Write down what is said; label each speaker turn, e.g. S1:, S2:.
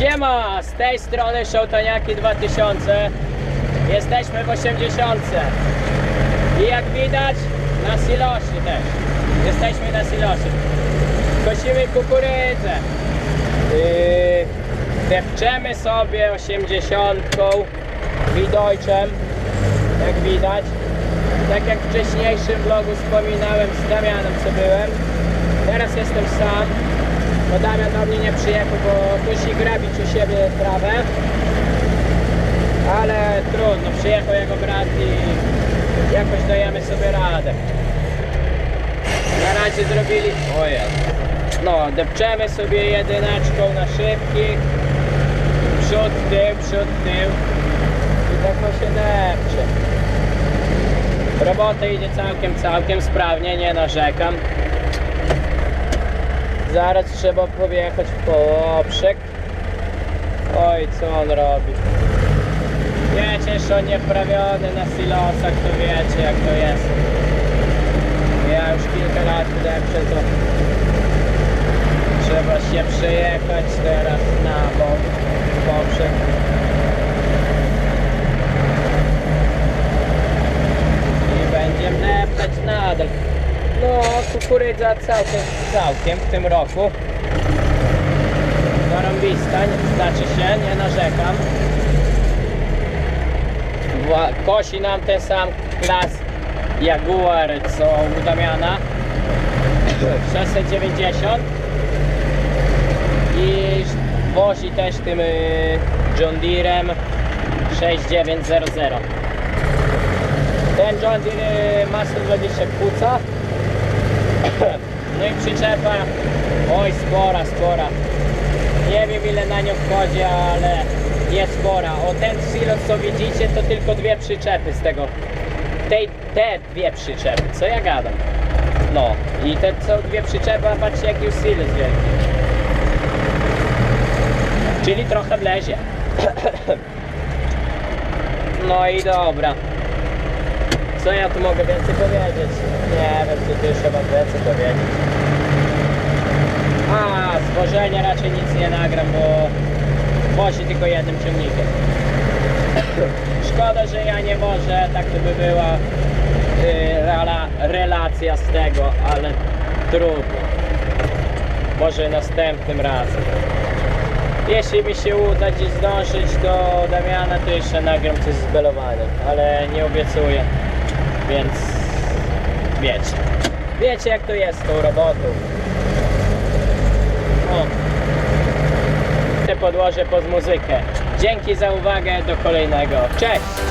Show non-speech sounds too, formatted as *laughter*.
S1: Siema, z tej strony Szołtaniaki 2000 Jesteśmy w 80 I jak widać na silosie też. Jesteśmy na silosie. Kosimy kukurydzę. Yy, Depczemy sobie 80 Widojczem Jak widać. Tak jak w wcześniejszym vlogu wspominałem z Damianem co byłem. Teraz jestem sam bo Damian do mnie nie przyjechał, bo musi grabić u siebie trawę. Ale trudno, przyjechał jego brat i jakoś dajemy sobie radę. Na razie zrobili... Ojej. No, depczemy sobie jedyneczką na szybki. Przód, tył, przód, tył. I tak to się depcze. Robota idzie całkiem, całkiem sprawnie, nie narzekam. Zaraz trzeba podjechać w poprzek. Oj, co on robi? Wiecie, że on niewprawiony na silosach, to wiecie jak to jest. Ja już kilka lat depczę, to trzeba się przejechać teraz na bok, poprzek. I będziemy deptać nadal. Kukurydza całkiem, całkiem w tym roku. Zarąbista, znaczy się, nie narzekam. Kosi nam ten sam klas Jaguar co u Damiana. 690 i wozi też tym y, John Deerem 6900 ten John Deere y, ma 120 kuca *laughs* no i przyczepa, oj spora, spora. Nie wiem ile na nią wchodzi, ale jest spora. O ten silos co widzicie to tylko dwie przyczepy z tego. Tej, te dwie przyczepy, co ja gadam. No i te są dwie przyczepy, a patrzcie jaki już silos wielki. Czyli trochę wlezie. *coughs* No i dobra. Co ja tu mogę więcej powiedzieć? Nie wiem, co tu jeszcze mam więcej powiedzieć. A, zwożenia raczej nic nie nagram, bo wozi tylko jednym ciągnikiem. Szkoda, że ja nie może, tak to by była rela, relacja z tego, ale trudno. Może następnym razem. Jeśli mi się uda dziś zdążyć do Damiana, to jeszcze nagram coś z belowaniem, ale nie obiecuję, więc wiecie. Wiecie jak to jest z tą robotą. O. Te podłoże pod muzykę. Dzięki za uwagę, do kolejnego. Cześć!